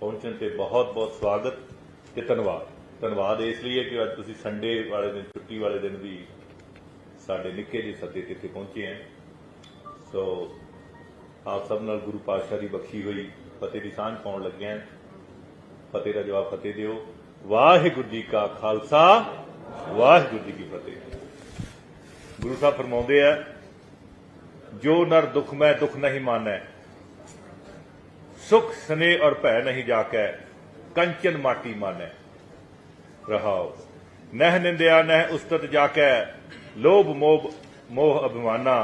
ਪਹੁੰਚਣ ਤੇ ਬਹੁਤ-ਬਹੁਤ ਸਵਾਗਤ ਤੇ ਧੰਨਵਾਦ। ਧੰਨਵਾਦ ਇਸ ਲਈ ਹੈ ਕਿ ਅੱਜ ਤੁਸੀਂ ਸੰਡੇ ਵਾਲੇ ਦਿਨ, ਛੁੱਟੀ ਵਾਲੇ ਦਿਨ ਵੀ ਸਾਡੇ ਨਿੱਕੇ ਜਿਹੇ ਸੱਦੇ ਤੇ ਇੱਥੇ ਪਹੁੰਚੇ ਹੈ। ਸੋ ਆਪ ਸਭ ਨਾਲ ਗੁਰੂ ਪਾਤਸ਼ਾਹ ਦੀ ਬਖਸ਼ੀ ਹੋਈ, ਫਤਿਹ ਦੀ ਸਾਂਝ ਪਾਉਣ ਲੱਗੇ ਹਾਂ ਫਤਿਹ ਦਾ ਜਵਾਬ ਫਤਿਹ ਦਿਓ। ਵਾਹਿਗੁਰੂ ਜੀ ਕਾ ਖਾਲਸਾ, ਵਾਹਿਗੁਰੂ ਜੀ ਕੀ ਫਤਿਹ। ਗੁਰੂ ਸਾਹਿਬ ਫਰਮਾਉਂਦੇ ਆ, ਜੋ ਨਰ ਦੁਖ ਮੈਂ ਦੁਖ ਨਹੀਂ ਮਾਨੈ ਸੁਖ ਸਨੇ ਔਰ ਭੈ ਨਹੀਂ ਜਾਕੈ, ਕੰਚਨ ਮਾਟੀ ਮਾਨੈ। ਰਹਾਉ ਨਹਿ ਨਿੰਦਿਆ ਨਹਿ ਉਸਤਤ ਜਾਕੈ, ਲੋਭ ਮੋਹ ਮੋਹ ਅਭਿਮਾਨਾ,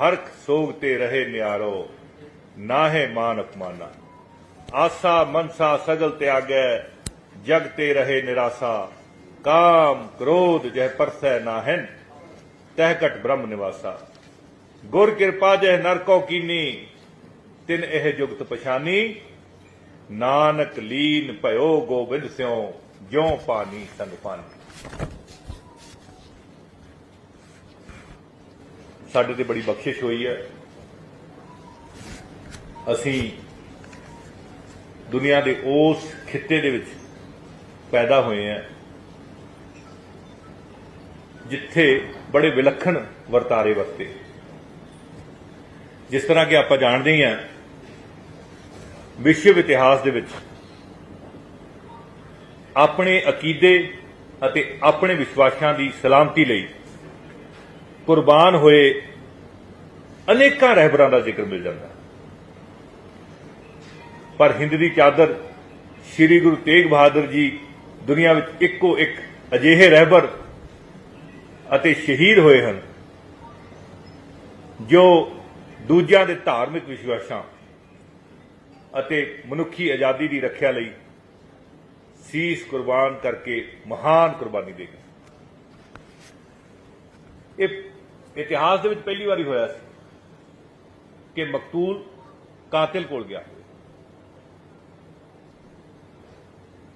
ਹਰਖ ਸੋਗ ਤੇ ਰਹੇ ਨਿਆਰੋ, ਨਾਹੇ ਮਾਨ ਅਪਮਾਨਾ। ਆਸਾ ਮਨਸਾ ਸਗਲ ਤਿਆਗੈ, ਜਗ ਤੇ ਰਹੇ ਨਿਰਾਸਾ, ਕਾਮ ਕ੍ਰੋਧ ਜਹ ਪਰਸੈ ਨਾਹਨ, ਤਹਿ ਕਟ ਬ੍ਰਹਮ ਨਿਵਾਸਾ। ਗੁਰ ਕਿਰਪਾ ਜਹ ਨਰਕੋ ਕੀਨੀ ਤਿਨ ਇਹ ਜੁਗਤ ਪਛਾਨੀ। ਨਾਨਕ ਲੀਨ ਭਇਓ ਗੋਬਿੰਦ ਸਿਉ, ਜਿਉ ਪਾਣੀ ਸੰਗ ਪਾਣੀ ਸਾਡੇ ਤੇ ਬੜੀ ਬਖਸ਼ਿਸ਼ ਹੋਈ ਹੈ। ਅਸੀਂ ਦੁਨੀਆ ਦੇ ਉਸ ਖਿੱਤੇ ਦੇ ਵਿੱਚ ਪੈਦਾ ਹੋਏ ਹਾਂ, ਜਿੱਥੇ ਬੜੇ ਵਿਲੱਖਣ ਵਰਤਾਰੇ ਵਰਤੇ। ਜਿਸ ਤਰ੍ਹਾਂ ਕਿ ਆਪਾਂ ਜਾਣਦੇ ਹੀ ਹਾਂ ਵਿਸ਼ਵ ਇਤਿਹਾਸ ਦੇ ਵਿੱਚ ਆਪਣੇ ਅਕੀਦੇ ਅਤੇ ਆਪਣੇ ਵਿਸ਼ਵਾਸਾਂ ਦੀ ਸਲਾਮਤੀ ਲਈ ਕੁਰਬਾਨ ਹੋਏ ਅਨੇਕਾਂ ਰਹਿਬਰਾਂ ਦਾ ਜ਼ਿਕਰ ਮਿਲ ਜਾਂਦਾ ਹੈ। ਪਰ ਹਿੰਦ ਦੀ ਚਾਦਰ ਸ੍ਰੀ ਗੁਰੂ ਤੇਗ ਬਹਾਦਰ ਜੀ ਦੁਨੀਆ ਵਿੱਚ ਇੱਕੋ ਇੱਕ ਅਜਿਹੇ ਰਹਿਬਰ ਅਤੇ ਸ਼ਹੀਦ ਹੋਏ ਹਨ ਜੋ ਦੂਜਿਆਂ ਦੇ ਧਾਰਮਿਕ ਵਿਸ਼ਵਾਸਾਂ ਅਤੇ ਮਨੁੱਖੀ ਆਜ਼ਾਦੀ ਦੀ ਰੱਖਿਆ ਲਈ ਸੀਸ ਕੁਰਬਾਨ ਕਰਕੇ ਮਹਾਨ ਕੁਰਬਾਨੀ ਦੇ ਗਏ ਇਹ ਇਤਿਹਾਸ ਦੇ ਵਿੱਚ ਪਹਿਲੀ ਵਾਰੀ ਹੋਇਆ ਸੀ ਕਿ ਮਕਤੂਲ ਕਾਤਿਲ ਕੋਲ ਗਿਆ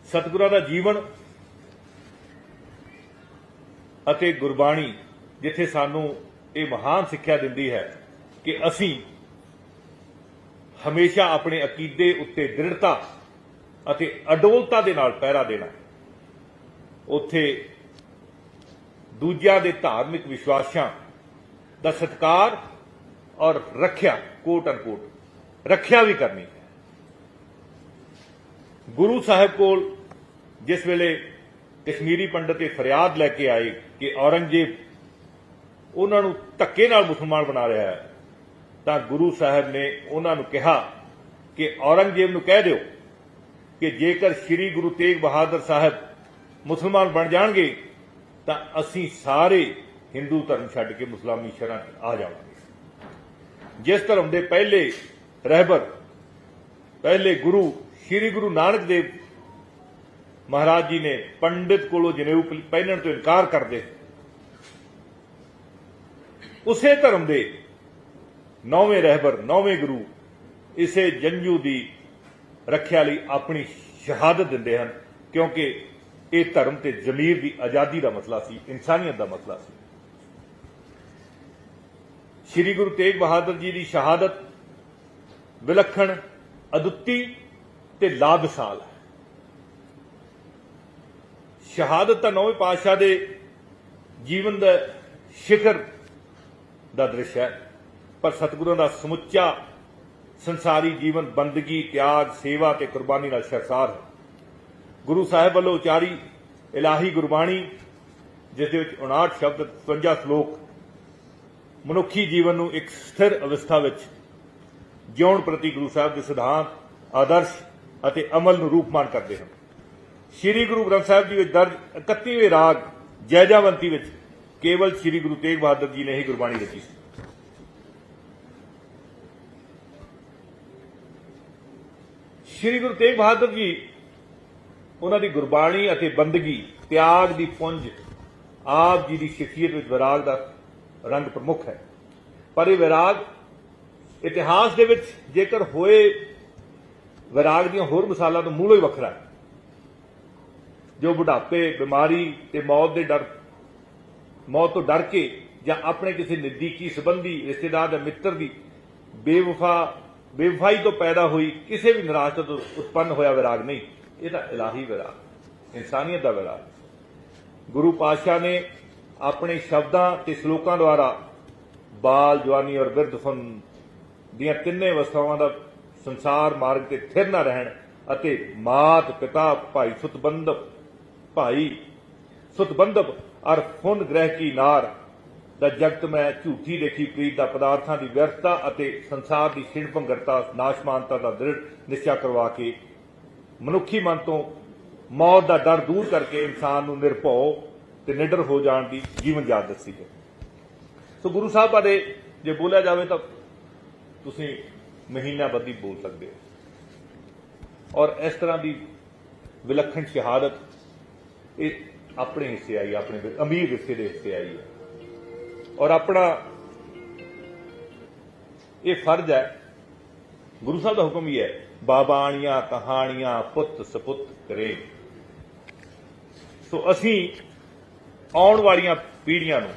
ਸਤਿਗੁਰਾਂ ਦਾ ਜੀਵਨ ਅਤੇ ਗੁਰਬਾਣੀ ਜਿੱਥੇ ਸਾਨੂੰ ਇਹ ਮਹਾਨ ਸਿੱਖਿਆ ਦਿੰਦੀ ਹੈ ਕਿ ਅਸੀਂ ਹਮੇਸ਼ਾ ਆਪਣੇ ਅਕੀਦੇ ਉੱਤੇ ਦ੍ਰਿੜਤਾ ਅਤੇ ਅਡੋਲਤਾ ਦੇ ਨਾਲ ਪਹਿਰਾ ਦੇਣਾ ਉੱਥੇ ਦੂਜਿਆਂ ਦੇ ਧਾਰਮਿਕ ਵਿਸ਼ਵਾਸਾਂ ਦਾ ਸਤਕਾਰ ਔਰ ਰੱਖਿਆ ਕੋਟ ਅਨਕੋਟ ਰੱਖਿਆ ਵੀ ਕਰਨੀ ਹੈ। ਗੁਰੂ ਸਾਹਿਬ ਕੋਲ ਜਿਸ ਵੇਲੇ ਕਸ਼ਮੀਰੀ ਪੰਡਤ ਇਹ ਫਰਿਆਦ ਲੈ ਕੇ ਆਏ ਕਿ ਔਰੰਗਜ਼ੇਬ ਉਹਨਾਂ ਨੂੰ ਧੱਕੇ ਨਾਲ ਮੁਸਲਮਾਨ ਬਣਾ ਰਿਹਾ ਹੈ ਤਾਂ ਗੁਰੂ ਸਾਹਿਬ ਨੇ ਉਹਨਾਂ ਨੂੰ ਕਿਹਾ ਕਿ ਔਰੰਗਜ਼ੇਬ ਨੂੰ ਕਹਿ ਦਿਓ ਕਿ ਜੇਕਰ ਸ੍ਰੀ ਗੁਰੂ ਤੇਗ ਬਹਾਦਰ ਸਾਹਿਬ ਮੁਸਲਮਾਨ ਬਣ ਜਾਣਗੇ, ਤਾਂ ਅਸੀਂ ਸਾਰੇ ਹਿੰਦੂ ਧਰਮ ਛੱਡ ਕੇ ਮੁਸਲਾਮੀ ਸ਼ਰਨ 'ਚ ਆ ਜਾਵਾਂਗੇ। ਜਿਸ ਧਰਮ ਦੇ ਪਹਿਲੇ ਰਹਿਬਰ, ਪਹਿਲੇ ਗੁਰੂ ਸ੍ਰੀ ਗੁਰੂ ਨਾਨਕ ਦੇਵ ਮਹਾਰਾਜ ਜੀ ਨੇ ਪੰਡਿਤ ਕੋਲੋਂ ਜਨੇਊ ਪਹਿਨਣ ਤੋਂ ਇਨਕਾਰ ਕਰਦੇ। ਉਸੇ ਧਰਮ ਦੇ ਨੌਵੇਂ ਰਹਿਬਰ, ਨੌਵੇਂ ਗੁਰੂ ਇਸੇ ਜੰਜੂ ਦੀ ਰੱਖਿਆ ਲਈ ਆਪਣੀ ਸ਼ਹਾਦਤ ਦਿੰਦੇ ਹਨ, ਕਿਉਂਕਿ ਇਹ ਧਰਮ ਤੇ ਜ਼ਮੀਰ ਦੀ ਆਜ਼ਾਦੀ ਦਾ ਮਸਲਾ ਸੀ, ਇਨਸਾਨੀਅਤ ਦਾ ਮਸਲਾ ਸੀ। ਸ੍ਰੀ ਗੁਰੂ ਤੇਗ ਬਹਾਦਰ ਜੀ ਦੀ ਸ਼ਹਾਦਤ ਵਿਲੱਖਣ, ਅਦੁੱਤੀ ਤੇ ਲਾਭਸਾਲ ਹੈ। ਸ਼ਹਾਦਤ ਤਾਂ ਨੌਵੇਂ ਪਾਤਸ਼ਾਹ ਦੇ ਜੀਵਨ ਦਾ ਸਿਖਰ ਦਾ ਦ੍ਰਿਸ਼ ਹੈ। ਪਰ ਸਤਿਗੁਰਾਂ ਦਾ ਸਮੁੱਚਾ ਸੰਸਾਰੀ ਜੀਵਨ, ਬੰਦਗੀ, ਤਿਆਗ, ਸੇਵਾ ਤੇ ਕੁਰਬਾਨੀ ਨਾਲ ਸ਼ਰਸਾਰ ਹੈ। ਗੁਰੂ ਸਾਹਿਬ ਵੱਲੋਂ ਉਚਾਰੀ ਇਲਾਹੀ ਗੁਰਬਾਣੀ, ਜਿਸ ਦੇ ਵਿੱਚ 59 ਸ਼ਬਦ 52 ਸ਼ਲੋਕ, ਮਨੁੱਖੀ ਜੀਵਨ ਨੂੰ ਇੱਕ ਸਥਿਰ ਅਵਸਥਾ ਵਿੱਚ ਜਿਉਣ ਪ੍ਰਤੀ ਗੁਰੂ ਸਾਹਿਬ ਦੇ ਸਿਧਾਂਤ, ਆਦਰਸ਼ ਅਤੇ ਅਮਲ ਨੂੰ ਰੂਪਮਾਨ ਕਰਦੇ ਹਨ। ਸ੍ਰੀ ਗੁਰੂ ਗ੍ਰੰਥ ਸਾਹਿਬ ਜੀ ਵਿੱਚ ਦਰਜ 31ਵੇਂ ਰਾਗ ਜੈਜਾਵੰਤੀ ਵਿੱਚ ਕੇਵਲ ਸ੍ਰੀ ਗੁਰੂ ਤੇਗ ਬਹਾਦਰ ਜੀ ਨੇ ਹੀ ਗੁਰਬਾਣੀ ਰਚੀ ਸੀ। ਸ੍ਰੀ ਗੁਰੂ ਤੇਗ ਬਹਾਦਰ ਜੀ, ਉਹਨਾਂ ਦੀ ਗੁਰਬਾਣੀ ਅਤੇ ਬੰਦਗੀ, ਤਿਆਗ ਦੀ ਪੁੰਜ, ਆਪ ਜੀ ਦੀ ਸ਼ਖਸੀਅਤ ਵਿੱਚ ਵਿਰਾਗ ਦਾ ਰੰਗ ਪ੍ਰਮੁੱਖ ਹੈ। ਪਰ ਇਹ ਵਿਰਾਗ ਇਤਿਹਾਸ ਦੇ ਵਿੱਚ ਜੇਕਰ ਹੋਏ ਵਿਰਾਗ ਦੀਆਂ ਹੋਰ ਮਿਸਾਲਾਂ ਤੋਂ ਮੂਲੋਂ ਹੀ ਵੱਖਰਾ ਹੈ। ਜੋ ਬੁਢਾਪੇ, ਬਿਮਾਰੀ ਤੇ ਮੌਤ ਦੇ ਡਰ, ਮੌਤ ਤੋਂ ਡਰ ਕੇ ਜਾਂ ਆਪਣੇ ਕਿਸੇ ਨਜ਼ਦੀਕੀ ਸੰਬੰਧੀ, ਰਿਸ਼ਤੇਦਾਰ ਜਾਂ ਮਿੱਤਰ ਦੀ ਬੇਵਫਾ ਬੇਵਫਾਈ ਤੋਂ ਪੈਦਾ ਹੋਈ, ਕਿਸੇ ਵੀ ਨਿਰਾਸ਼ਤਾ ਤੋਂ ਉਤਪੰਨ ਹੋਇਆ ਵਿਰਾਗ ਨਹੀਂ। ਇਹ ਤਾਂ ਇਲਾਹੀ ਵਿਰਾਗ, ਇਨਸਾਨੀਅਤ ਦਾ ਵਿਰਾਗ। ਗੁਰੂ ਪਾਤਸ਼ਾਹ ਨੇ ਆਪਣੇ ਸ਼ਬਦਾਂ ਤੇ ਸ਼ਲੋਕਾਂ ਦੁਆਰਾ ਬਾਲ, ਜਵਾਨੀ ਔਰ ਬਿਰਧਪਨ ਦੀਆਂ ਤਿੰਨੇ ਅਵਸਥਾਵਾਂ ਦਾ ਸੰਸਾਰ ਮਾਰਗ ਤੇ ਥਿਰ ਨਾ ਰਹਿਣ ਅਤੇ ਮਾਤ, ਪਿਤਾ, ਭਾਈ, ਸੁਤਬੰਧਪ ਭਾਈ, ਸੁਤਬੰਧਪ ਅਰ ਫੁਨ ਗ੍ਰਹਿ ਕੀ ਨਾਰ ਦਾ ਜਗਤ ਮੈਂ ਝੂਠੀ ਦੇਖੀ, ਪ੍ਰੀਤ ਦਾ ਪਦਾਰਥਾਂ ਦੀ ਵਿਅਰਥਤਾ ਅਤੇ ਸੰਸਾਰ ਦੀ ਛਿੜਪੰਗਰਤਾ ਨਾਸ਼ਮਾਨਤਾ ਦਾ ਦ੍ਰਿੜ ਨਿਸ਼ਚਾ ਕਰਵਾ ਕੇ ਮਨੁੱਖੀ ਮਨ ਤੋਂ ਮੌਤ ਦਾ ਡਰ ਦੂਰ ਕਰਕੇ ਇਨਸਾਨ ਨੂੰ ਨਿਰਭਉ ਤੇ ਨਿਡਰ ਹੋ ਜਾਣ ਦੀ ਜੀਵਨ ਯਾਦ ਦੱਸੀ ਹੈ। ਸੋ ਗੁਰੂ ਸਾਹਿਬ ਬਾਰੇ ਜੇ ਬੋਲਿਆ ਜਾਵੇ ਤਾਂ ਤੁਸੀਂ ਮਹੀਨਾ ਬੱਧੀ ਬੋਲ ਸਕਦੇ ਹੋ। ਔਰ ਇਸ ਤਰ੍ਹਾਂ ਦੀ ਵਿਲੱਖਣ ਸ਼ਹਾਦਤ ਇਹ ਆਪਣੇ ਹਿੱਸੇ ਆਈ, ਆਪਣੇ ਅਮੀਰ ਹਿੱਸੇ ਦੇ ਹਿੱਸੇ ਆਈ ਹੈ। ਔਰ ਆਪਣਾ ਇਹ ਫਰਜ਼ ਹੈ, ਗੁਰੂ ਸਾਹਿਬ ਦਾ ਹੁਕਮ ਹੀ ਹੈ, ਬਾਬਾਣੀਆਂ ਕਹਾਣੀਆਂ ਪੁੱਤ ਸਪੁੱਤ ਕਰੇ। ਸੋ ਅਸੀਂ ਆਉਣ ਵਾਲੀਆਂ ਪੀੜ੍ਹੀਆਂ ਨੂੰ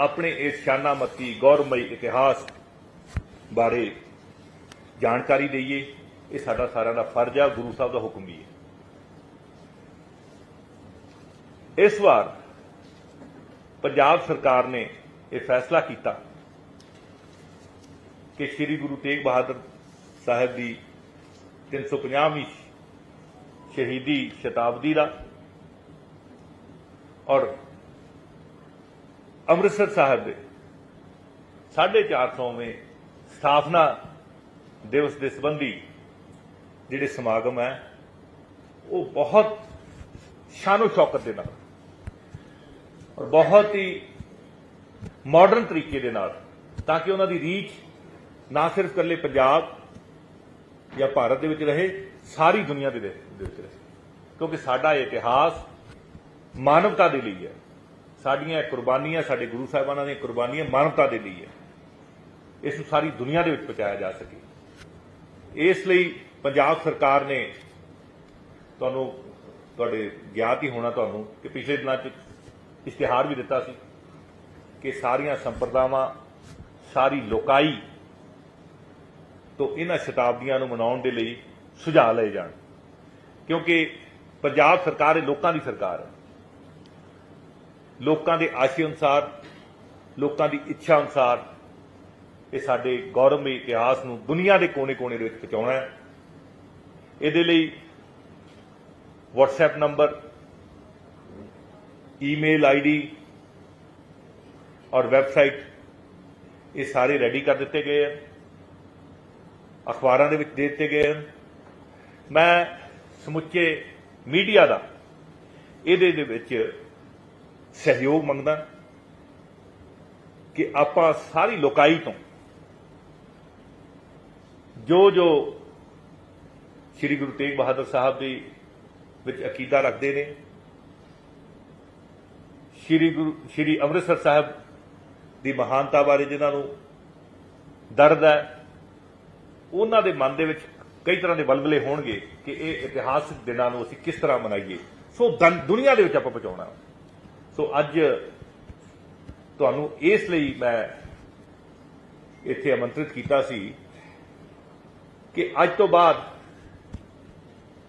ਆਪਣੇ ਇਸ ਸ਼ਾਨਾਮਤੀ, ਗੌਰਵਮਈ ਇਤਿਹਾਸ ਬਾਰੇ ਜਾਣਕਾਰੀ ਦਈਏ। ਇਹ ਸਾਡਾ ਸਾਰਿਆਂ ਦਾ ਫਰਜ਼ ਹੈ, ਗੁਰੂ ਸਾਹਿਬ ਦਾ ਹੁਕਮ ਵੀ ਹੈ। ਇਸ ਵਾਰ ਪੰਜਾਬ ਸਰਕਾਰ ਨੇ ਇਹ ਫੈਸਲਾ ਕੀਤਾ ਕਿ ਸ੍ਰੀ ਗੁਰੂ ਤੇਗ ਬਹਾਦਰ ਸਾਹਿਬ ਦੀ 350ਵੀਂ ਸ਼ਹੀਦੀ ਸ਼ਤਾਬਦੀ ਦਾ ਔਰ ਅੰਮ੍ਰਿਤਸਰ ਸਾਹਿਬ ਦੇ 450ਵੇਂ ਸਥਾਪਨਾ ਦਿਵਸ ਦੇ ਸੰਬੰਧੀ ਜਿਹੜੇ ਸਮਾਗਮ ਹੈ, ਉਹ ਬਹੁਤ ਸ਼ਾਨੋ ਸ਼ੌਕਤ ਦੇ ਨਾਲ ਔਰ ਬਹੁਤ ਹੀ ਮਾਡਰਨ ਤਰੀਕੇ ਦੇ ਨਾਲ, ਤਾਂ ਕਿ ਉਹਨਾਂ ਦੀ ਰੀਚ ਨਾ ਸਿਰਫ ਇਕੱਲੇ ਪੰਜਾਬ ਜਾਂ ਭਾਰਤ ਦੇ ਵਿੱਚ ਰਹੇ, ਸਾਰੀ ਦੁਨੀਆ ਦੇ ਵਿੱਚ ਦੇ ਵਿੱਚ ਰਹੇ। ਕਿਉਂਕਿ ਸਾਡਾ ਇਤਿਹਾਸ ਮਾਨਵਤਾ ਦੇ ਲਈ ਹੈ। ਸਾਡੀਆਂ ਕੁਰਬਾਨੀਆਂ, ਸਾਡੇ ਗੁਰੂ ਸਾਹਿਬਾਨਾਂ ਦੀਆਂ ਕੁਰਬਾਨੀਆਂ ਮਾਨਵਤਾ ਦੇ ਲਈ ਹੈ। ਇਸ ਨੂੰ ਸਾਰੀ ਦੁਨੀਆ ਦੇ ਵਿੱਚ ਪਹੁੰਚਾਇਆ ਜਾ ਸਕੇ। ਇਸ ਲਈ ਪੰਜਾਬ ਸਰਕਾਰ ਨੇ ਤੁਹਾਨੂੰ, ਤੁਹਾਡੇ, ਗਿਆਤ ਹੀ ਹੋਣਾ ਤੁਹਾਨੂੰ ਕਿ ਪਿਛਲੇ ਦਿਨਾਂ 'ਚ ਇਸ਼ਤਿਹਾਰ ਵੀ ਦਿੱਤਾ ਸੀ ਕਿ ਸਾਰੀਆਂ ਸੰਪਰਦਾਵਾਂ, ਸਾਰੀ ਲੋਕਾਈ ਤੋਂ ਇਹਨਾਂ ਸ਼ਤਾਬਦੀਆਂ ਨੂੰ ਮਨਾਉਣ ਦੇ ਲਈ ਸੁਝਾਅ ਲਏ ਜਾਣ। ਕਿਉਂਕਿ ਪੰਜਾਬ ਸਰਕਾਰ ਇਹ ਲੋਕਾਂ ਦੀ ਸਰਕਾਰ ਹੈ। ਲੋਕਾਂ ਦੇ ਆਸ਼ੇ ਅਨੁਸਾਰ, ਲੋਕਾਂ ਦੀ ਇੱਛਾ ਅਨੁਸਾਰ ਇਹ ਸਾਡੇ ਗੌਰਵਮਈ ਇਤਿਹਾਸ ਨੂੰ ਦੁਨੀਆ ਦੇ ਕੋਨੇ-ਕੋਨੇ ਦੇ ਵਿੱਚ ਪਹੁੰਚਾਉਣਾ ਹੈ। ਇਹਦੇ ਲਈ WhatsApp ਨੰਬਰ ਈਮੇਲ ਆਈਡੀ ਔਰ ਵੈਬਸਾਈਟ, ਇਹ ਸਾਰੇ ਰੈਡੀ ਕਰ ਦਿੱਤੇ ਗਏ ਹਨ। ਅਖਬਾਰਾਂ ਦੇ ਵਿੱਚ ਦੇ ਦਿੱਤੇ ਗਏ ਹਨ। ਮੈਂ ਸਮੁੱਚੇ ਮੀਡੀਆ ਦਾ ਇਹਦੇ ਦੇ ਵਿੱਚ ਸਹਿਯੋਗ ਮੰਗਦਾ ਕਿ ਆਪਾਂ ਸਾਰੀ ਲੋਕਾਈ ਤੋਂ ਜੋ ਜੋ ਸ੍ਰੀ ਗੁਰੂ ਤੇਗ ਬਹਾਦਰ ਸਾਹਿਬ ਦੀ ਵਿੱਚ ਅਕੀਦਾ ਰੱਖਦੇ ਨੇ ਸ੍ਰੀ ਗੁਰੂ, ਸ੍ਰੀ ਅੰਮ੍ਰਿਤਸਰ ਸਾਹਿਬ ਦੀ ਮਹਾਨਤਾ ਬਾਰੇ ਜਿਨ੍ਹਾਂ ਨੂੰ ਦਰਦ ਹੈ, ਉਹਨਾਂ ਦੇ ਮਨ ਦੇ ਵਿੱਚ ਕਈ ਤਰ੍ਹਾਂ ਦੇ ਬਲਬਲੇ ਹੋਣਗੇ ਕਿ ਇਹ ਇਤਿਹਾਸਕ ਦਿਨਾਂ ਨੂੰ ਅਸੀਂ ਕਿਸ ਤਰ੍ਹਾਂ ਮਨਾਈਏ। ਸੋ ਦਨ- ਦੁਨੀਆ ਦੇ ਵਿੱਚ ਆਪਾਂ ਪਹੁੰਚਾਉਣਾ। ਸੋ ਅੱਜ ਤੁਹਾਨੂੰ ਇਸ ਲਈ ਮੈਂ ਇੱਥੇ ਆਮੰਤਰਿਤ ਕੀਤਾ ਸੀ ਕਿ ਅੱਜ ਤੋਂ ਬਾਅਦ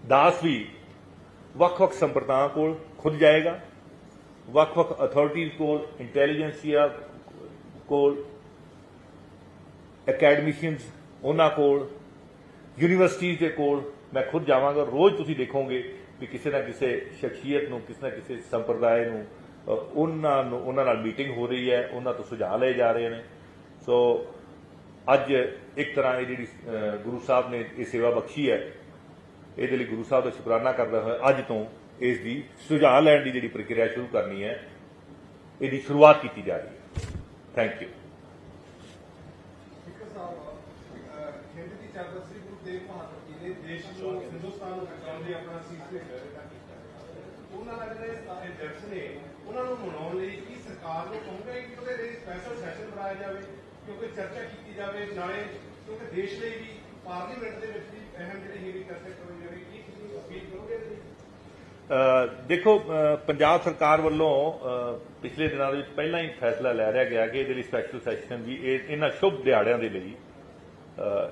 ਦਾਸ ਵੀ ਵੱਖ-ਵੱਖ ਸੰਪਰਦਾਵਾਂ ਕੋਲ ਖੁਦ ਜਾਏਗਾ। ਵੱਖ-ਵੱਖ ਅਥਾਰਟੀਜ਼ ਕੋਲ ਇੰਟੈਲੀਜੈਂਸੀਆ ਕੋਲ ਅਕੈਡਮਿਸ਼ੀਅਨਸ ਉਹਨਾਂ ਕੋਲ ਯੂਨੀਵਰਸਿਟੀਜ਼ ਦੇ ਕੋਲ ਮੈਂ ਖੁਦ ਜਾਵਾਂਗਾ ਰੋਜ਼ ਤੁਸੀਂ ਦੇਖੋਗੇ ਵੀ ਕਿਸੇ ਨਾ ਕਿਸੇ ਸ਼ਖਸੀਅਤ ਨੂੰ ਕਿਸੇ ਨਾ ਕਿਸੇ ਸੰਪਰਦਾਇ ਨੂੰ ਅ, ਉਹਨਾਂ ਨੂੰ ਉਹਨਾਂ ਨਾਲ ਮੀਟਿੰਗ ਹੋ ਰਹੀ ਹੈ ਉਹਨਾਂ ਤੋਂ ਸੁਝਾਅ ਲਏ ਜਾ ਰਹੇ ਨੇ। ਸੋ ਅੱਜ ਇੱਕ ਤਰ੍ਹਾਂ ਇਹ ਜਿਹੜੀ ਗੁਰੂ ਸਾਹਿਬ ਨੇ ਇਹ ਸੇਵਾ ਬਖਸ਼ੀ ਹੈ ਇਹਦੇ ਲਈ ਗੁਰੂ ਸਾਹਿਬ ਦਾ ਸ਼ੁਕਰਾਨਾ ਕਰਦਾ ਹੋਇਆ ਅੱਜ ਤੋਂ। ਇਸ ਦੀ ਸੁਝਾਅ ਲੈਣ ਦੀ ਜਿਹੜੀ ਪ੍ਰਕਿਰਿਆ ਸ਼ੁਰੂ ਕਰਨੀ ਹੈ, ਇਹਦੀ ਸ਼ੁਰੂਆਤ ਕੀਤੀ ਜਾ ਰਹੀ ਹੈ। ਥੈਂਕ ਯੂ ਉਹਨਾਂ ਦਾ ਜਿਹੜੇ ਸਾਰੇ ਦਿਵਸ ਨੇ, ਉਹਨਾਂ ਨੂੰ ਮਨਾਉਣ ਲਈ ਕੀ ਸਰਕਾਰ ਨੂੰ ਕਹੂੰਗਾ ਕਿ ਉਹਦੇ ਲਈ ਸਪੈਸ਼ਲ ਸੈਸ਼ਨ ਬਣਾਇਆ ਜਾਵੇ, ਕਿਉਂਕਿ ਚਰਚਾ ਕੀਤੀ ਜਾਵੇ, ਨਾਲੇ ਕਿਉਂਕਿ ਦੇਸ਼ ਲਈ ਵੀ ਪਾਰਲੀਮੈਂਟ ਦੇ ਵਿੱਚ ਵੀ ਅਹਿਮ ਜਿਹੜੀ ਹੈਗੀ ਚਰਚਾ ਕਰਨੀ ਜਾਵੇ ਕੀ ਤੁਸੀਂ ਅਪੀਲ ਕਰੋਗੇ ਦੇਖੋ ਪੰਜਾਬ ਸਰਕਾਰ ਵੱਲੋਂ ਪਿਛਲੇ ਦਿਨਾਂ ਦੇ ਵਿੱਚ ਪਹਿਲਾਂ ਹੀ ਫੈਸਲਾ ਲੈ ਰਿਹਾ ਗਿਆ ਕਿ ਇਹਦੇ ਲਈ ਸਪੈਸ਼ਲ ਸੈਸ਼ਨ ਵੀ ਇਹ, ਇਹਨਾਂ ਸ਼ੁਭ ਦਿਹਾੜਿਆਂ ਦੇ ਲਈ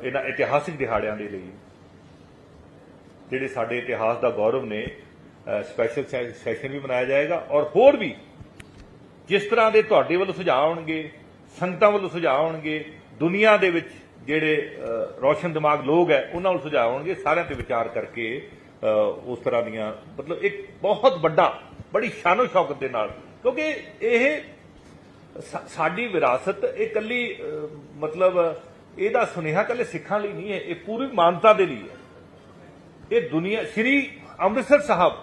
ਇਹਨਾਂ ਇਤਿਹਾਸਿਕ ਦਿਹਾੜਿਆਂ ਦੇ ਲਈ, ਜਿਹੜੇ ਸਾਡੇ ਇਤਿਹਾਸ ਦਾ ਗੌਰਵ ਨੇ ਸਪੈਸ਼ਲ ਸੈਸ਼ਨ ਵੀ ਮਨਾਇਆ ਜਾਏਗਾ ਔਰ ਹੋਰ ਵੀ ਜਿਸ ਤਰ੍ਹਾਂ ਦੇ ਤੁਹਾਡੇ ਵੱਲੋਂ ਸੁਝਾਅ ਆਉਣਗੇ, ਸੰਗਤਾਂ ਵੱਲੋਂ ਸੁਝਾਅ ਆਉਣਗੇ, ਦੁਨੀਆ ਦੇ ਵਿੱਚ ਜਿਹੜੇ ਰੋਸ਼ਨ ਦਿਮਾਗ ਲੋਕ ਹੈ, ਉਹਨਾਂ ਵੱਲੋਂ ਸੁਝਾਅ ਆਉਣਗੇ, ਸਾਰਿਆਂ ਤੇ ਵਿਚਾਰ ਕਰਕੇ ਉਸ ਤਰ੍ਹਾਂ ਦੀਆਂ, ਮਤਲਬ ਇੱਕ ਬਹੁਤ ਵੱਡਾ, ਬੜੀ ਸ਼ਾਨੋ ਸ਼ੌਕਤ ਦੇ ਨਾਲ। ਕਿਉਂਕਿ ਇਹ ਸਾਡੀ ਵਿਰਾਸਤ, ਇਹ ਕੱਲੀ ਮਤਲਬ ਇਹਦਾ ਸੁਨੇਹਾ ਕੱਲੇ ਸਿੱਖਾਂ ਲਈ ਨਹੀਂ ਹੈ, ਇਹ ਪੂਰੀ ਮਾਨਤਾ ਦੇ ਲਈ ਹੈ। ਇਹ ਦੁਨੀਆ, ਸ੍ਰੀ ਅੰਮ੍ਰਿਤਸਰ ਸਾਹਿਬ,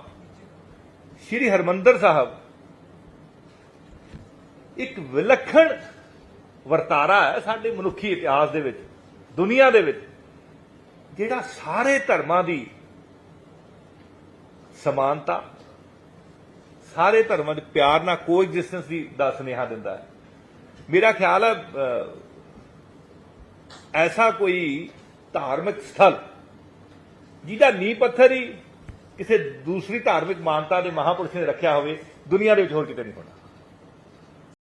ਸ੍ਰੀ ਹਰਮੰਦਰ ਸਾਹਿਬ, ਇੱਕ ਵਿਲੱਖਣ ਵਰਤਾਰਾ ਹੈ ਸਾਡੇ ਮਨੁੱਖੀ ਇਤਿਹਾਸ ਦੇ ਵਿੱਚ, ਦੁਨੀਆ ਦੇ ਵਿੱਚ, ਜਿਹੜਾ ਸਾਰੇ ਧਰਮਾਂ ਦੀ ਸਮਾਨਤਾ, ਸਾਰੇ ਧਰਮਾਂ ਦੇ ਪਿਆਰ ਨਾਲ ਕੋਐਗਜ਼ਿਸਟੈਂਸ ਦੀ ਦਾ ਸੁਨੇਹਾ ਦਿੰਦਾ ਹੈ। ਮੇਰਾ ਖਿਆਲ ਹੈ ਐਸਾ ਕੋਈ ਧਾਰਮਿਕ ਸਥਲ ਜਿਹਦਾ ਨੀਂਹ ਪੱਥਰ ਹੀ ਕਿਸੇ ਦੂਸਰੀ ਧਾਰਮਿਕ ਮਾਨਤਾ ਦੇ ਮਹਾਪੁਰਸ਼ ਨੇ ਰੱਖਿਆ ਹੋਵੇ, ਦੁਨੀਆ ਦੇ ਵਿੱਚ ਹੋਰ ਕਿਤੇ ਨਹੀਂ ਹੋਣਾ।